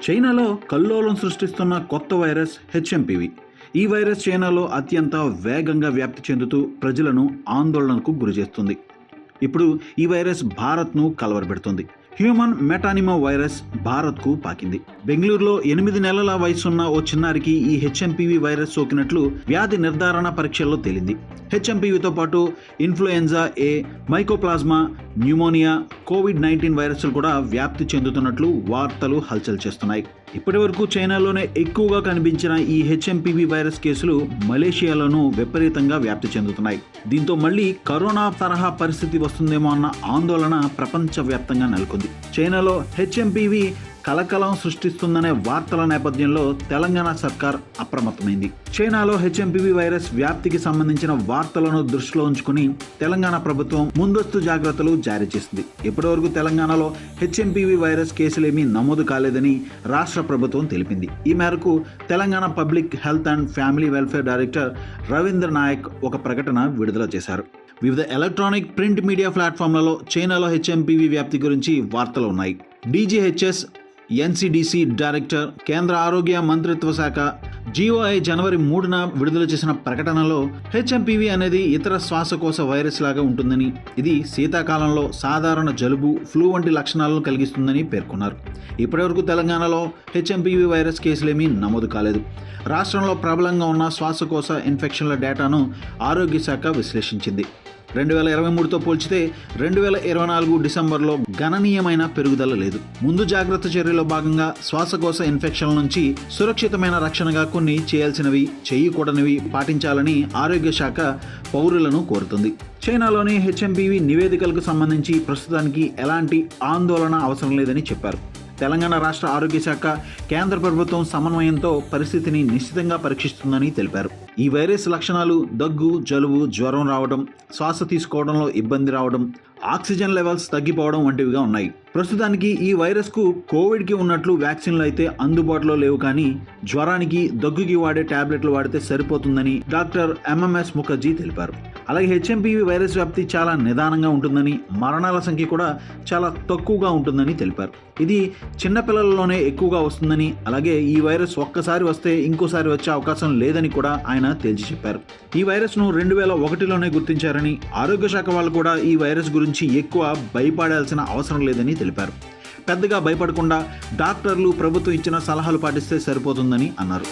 చైనాలో కల్లోలం సృష్టిస్తున్న కొత్త వైరస్ హెచ్ఎంపివి. ఈ వైరస్ చైనాలో అత్యంత వేగంగా వ్యాప్తి చెందుతూ ప్రజలను ఆందోళనకు గురిచేస్తుంది. ఇప్పుడు ఈ వైరస్ భారత్ను కలవరపెడుతుంది. హ్యూమన్ మెటానిమో వైరస్ భారత్కు పాకింది. బెంగళూరులో ఎనిమిది నెలల వయసున్న ఓ చిన్నారికి ఈ హెచ్ఎంపివి వైరస్ సోకినట్లు వ్యాధి నిర్ధారణ పరీక్షల్లో తేలింది. హెచ్ఎంపివితో పాటు influenza A mycoplasma pneumonia covid nineteen వైరస్లు కూడా వ్యాప్తి చెందుతున్నట్లు వార్తలు హల్చల్ చేస్తున్నాయి. ఇప్పటి వరకు చైనాలోనే ఎక్కువగా కనిపించిన ఈ హెచ్ఎంపివి వైరస్ కేసులు మలేషియాలోనూ విపరీతంగా వ్యాప్తి చెందుతున్నాయి. దీంతో మళ్ళీ కరోనా తరహా పరిస్థితి వస్తుందేమో అన్న ఆందోళన ప్రపంచవ్యాప్తంగా నెలకొంది. చైనాలో హెచ్ఎంపివి కలకలం సృష్టిస్తుందనే వార్తల నేపథ్యంలో తెలంగాణ సర్కార్ అప్రమత్తమైంది. చైనాలో హెచ్ఎంపివి వైరస్ వ్యాప్తికి సంబంధించిన వార్తలను దృష్టిలో ఉంచుకుని తెలంగాణ ప్రభుత్వం ముందస్తు జాగ్రత్తలు జారీ చేసింది. ఇప్పటివరకు తెలంగాణలో హెచ్ఎంపివి వైరస్ కేసులేమీ నమోదు కాలేదని రాష్ట్ర ప్రభుత్వం తెలిపింది. ఈ మేరకు Telangana public health and family welfare director Ravindra Naik ఒక ప్రకటన విడుదల చేశారు. వివిధ ఎలక్ట్రానిక్ ప్రింట్ మీడియా ప్లాట్ఫామ్లలో చైనాలో హెచ్ఎంపివి వ్యాప్తి గురించి వార్తలు ఉన్నాయి. డీజీహెచ్ఎస్ ఎన్సిడిసి డైరెక్టర్ కేంద్ర ఆరోగ్య మంత్రిత్వ శాఖ జీఓఐ జనవరి మూడున విడుదల చేసిన ప్రకటనలో హెచ్ఎంపివి అనేది ఇతర శ్వాసకోశ వైరస్ లాగా ఉంటుందని ఇది శీతాకాలంలో సాధారణ జలుబు ఫ్లూ వంటి లక్షణాలను కలిగిస్తుందని పేర్కొన్నారు. ఇప్పటివరకు తెలంగాణలో హెచ్ఎంపివి వైరస్ కేసులేమీ నమోదు కాలేదు. రాష్ట్రంలో ప్రబలంగా ఉన్న శ్వాసకోశ ఇన్ఫెక్షన్ల డేటాను ఆరోగ్య శాఖ విశ్లేషించింది. రెండు వేల ఇరవై మూడుతో పోల్చితే రెండు వేల ఇరవై నాలుగు డిసెంబర్లో గణనీయమైన పెరుగుదల లేదు. ముందు జాగ్రత్త చర్యలో భాగంగా శ్వాసకోశ ఇన్ఫెక్షన్ల నుంచి సురక్షితమైన రక్షణగా కొన్ని చేయాల్సినవి చేయకూడనివి పాటించాలని ఆరోగ్య శాఖ పౌరులను కోరుతుంది. చైనాలోని హెచ్ఎంపీవి నివేదికలకు సంబంధించి ప్రస్తుతానికి ఎలాంటి ఆందోళన అవసరం లేదని చెప్పారు. తెలంగాణ రాష్ట్ర ఆరోగ్య శాఖ కేంద్ర ప్రభుత్వం సమన్వయంతో పరిస్థితిని నిశ్చితంగా పరీక్షిస్తుందని తెలిపారు. ఈ వైరస్ లక్షణాలు దగ్గు జలుబు జ్వరం రావడం శ్వాస తీసుకోవడంలో ఇబ్బంది రావడం ఆక్సిజన్ లెవెల్స్ తగ్గిపోవడం వంటివిగా ఉన్నాయి. ప్రస్తుతానికి ఈ వైరస్కు కోవిడ్కి ఉన్నట్లు వ్యాక్సిన్లు అయితే అందుబాటులో లేవు కానీ జ్వరానికి దగ్గుకి వాడే టాబ్లెట్లు వాడితే సరిపోతుందని డాక్టర్ ఎంఎంఎస్ ముఖర్జీ తెలిపారు. అలాగే హెచ్ఎంపీవీ వైరస్ వ్యాప్తి చాలా నిదానంగా ఉంటుందని మరణాల సంఖ్య కూడా చాలా తక్కువగా ఉంటుందని తెలిపారు. ఇది చిన్నపిల్లలలోనే ఎక్కువగా వస్తుందని అలాగే ఈ వైరస్ ఒక్కసారి వస్తే ఇంకోసారి వచ్చే అవకాశం లేదని కూడా ఆయన తేల్చి చెప్పారు. ఈ వైరస్ను రెండు వేల ఒకటిలోనే గుర్తించారని ఆరోగ్య శాఖ వాళ్ళు కూడా ఈ వైరస్ గురించి ఎక్కువ భయపడాల్సిన అవసరం లేదని తెలిపారు. పెద్దగా భయపడకుండా డాక్టర్లు ప్రభుత్వం ఇచ్చిన సలహాలు పాటిస్తే సరిపోతుందని అన్నారు.